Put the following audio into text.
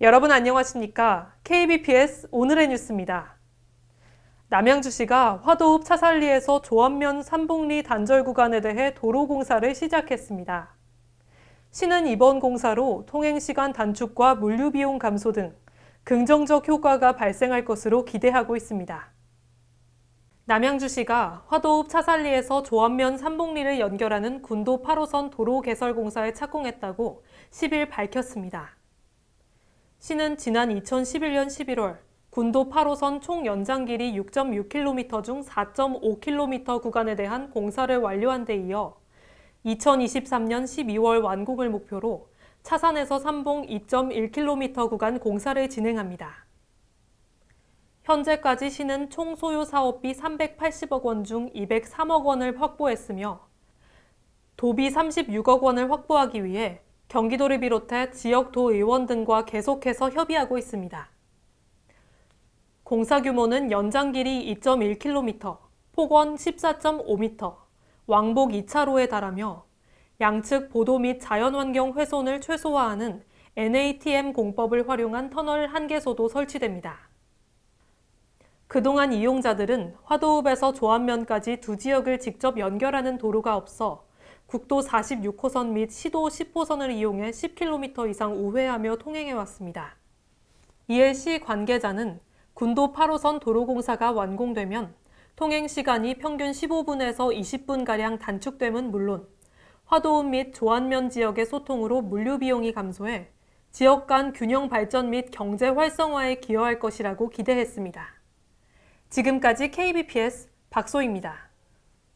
여러분 안녕하십니까? KBPS 오늘의 뉴스입니다. 남양주시가 화도읍 차살리에서 조안면 삼봉리 단절 구간에 대해 도로 공사를 시작했습니다. 시는 이번 공사로 통행 시간 단축과 물류 비용 감소 등 긍정적 효과가 발생할 것으로 기대하고 있습니다. 남양주시가 화도읍 차살리에서 조안면 삼봉리를 연결하는 군도 8호선 도로 개설 공사에 착공했다고 10일 밝혔습니다. 시는 지난 2011년 11월 군도 8호선 총 연장 길이 6.6km 중 4.5km 구간에 대한 공사를 완료한 데 이어 2023년 12월 완공을 목표로 차산에서 삼봉 2.1km 구간 공사를 진행합니다. 현재까지 시는 총 소요 사업비 380억 원 중 203억 원을 확보했으며 도비 36억 원을 확보하기 위해 경기도를 비롯해 지역 도의원 등과 계속해서 협의하고 있습니다. 공사 규모는 연장 길이 2.1km, 폭원 14.5m, 왕복 2차로에 달하며 양측 보도 및 자연환경 훼손을 최소화하는 NATM 공법을 활용한 터널 한 개소도 설치됩니다. 그동안 이용자들은 화도읍에서 조안면까지 두 지역을 직접 연결하는 도로가 없어 국도 46호선 및 시도 10호선을 이용해 10km 이상 우회하며 통행해 왔습니다. 이에 시 관계자는 군도 8호선 도로공사가 완공되면 통행 시간이 평균 15분에서 20분가량 단축됨은 물론 화도읍 및 조안면 지역의 소통으로 물류 비용이 감소해 지역 간 균형 발전 및 경제 활성화에 기여할 것이라고 기대했습니다. 지금까지 KBPS 박소입니다.